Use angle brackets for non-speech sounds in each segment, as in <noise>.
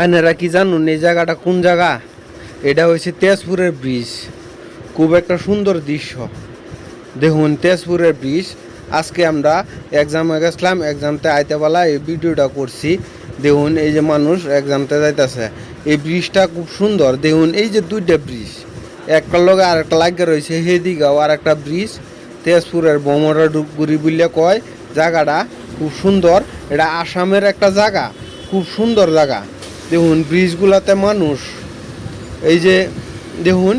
আইনেরা কি জানুন, এই জায়গাটা কোন জায়গা? এটা হয়েছে তেজপুরের ব্রিজ খুব একটা সুন্দর দৃশ্য। দেখুন, তেজপুরের ব্রিজ আজকে আমরা এক্সামে গেছিলাম এক্সামতে আইতে বেলা এই ভিডিওটা করছি। দেখুন, এই যে মানুষ এক্সামতে যাইতেছে। এই ব্রিজটা খুব সুন্দর। দেখুন, এই যে দুইটা ব্রিজ একটা লগে আর একটা লাগিয়ে রয়েছে হেদিগাও আর একটা ব্রিজ তেজপুরের বমরা ডুবগুড়ি বললে কয়, জায়গাটা খুব সুন্দর। এটা আসামের একটা জায়গা, খুব সুন্দর জায়গা। দেখুন, ব্রিজগুলোতে মানুষ, এই যে, দেখুন,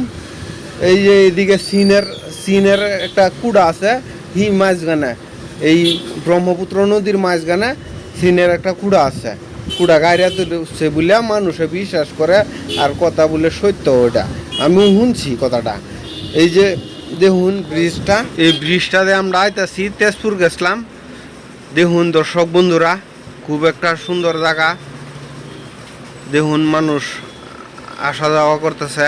এই যে এদিকে চীনের চীনের একটা কুড়া আছে হি মাঝখানে, এই ব্রহ্মপুত্র নদীর মাঝখানে চীনের একটা কুড়া আছে। কুড়া গাইরা তুলছে বলে মানুষে বিশ্বাস করে আর কথা বলে সত্য ওটা। আমি শুনছি কথাটা। এই যে, দেখুন, ব্রিজটা, এই ব্রিজটাতে আমরা আইতাছি তেজপুর গেছিলাম। দেখুন, দর্শক বন্ধুরা, খুব একটা সুন্দর জায়গা। দেখুন, মানুষ আসা যাওয়া করতেছে।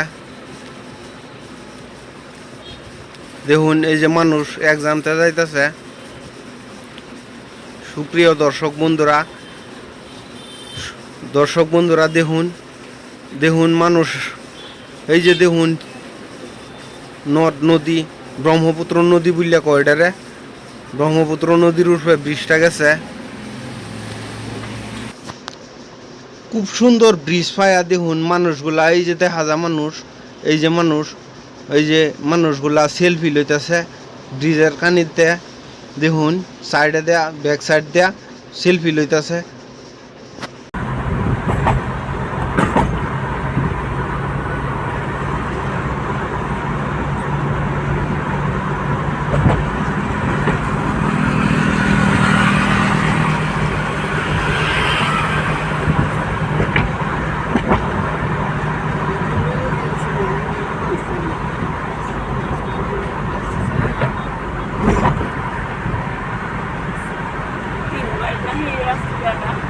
দেখুন, এই যে মানুষ এক্সামতে যাইতেছে। সুপ্রিয় দর্শক বন্ধুরা দর্শক বন্ধুরা, দেখুন দেখুন মানুষ, এই যে দেখুন, নদ, নদী, ব্রহ্মপুত্র নদী বললে কয় এটারে? ব্রহ্মপুত্র নদীর উপরে ব্রিজটা গেছে। খুব সুন্দর ব্রিজ পায়া দেখুন, মানুষগুলা, এই যে যায় মানুষ, এই যে মানুষ, এই যে মানুষগুলা সেলফি লইতেছে ব্রিজের কানিতে, দেখুন সাইডে দেয়া ব্যাক সাইড দেয়া সেলফি লইতেছে। Yeah. <laughs>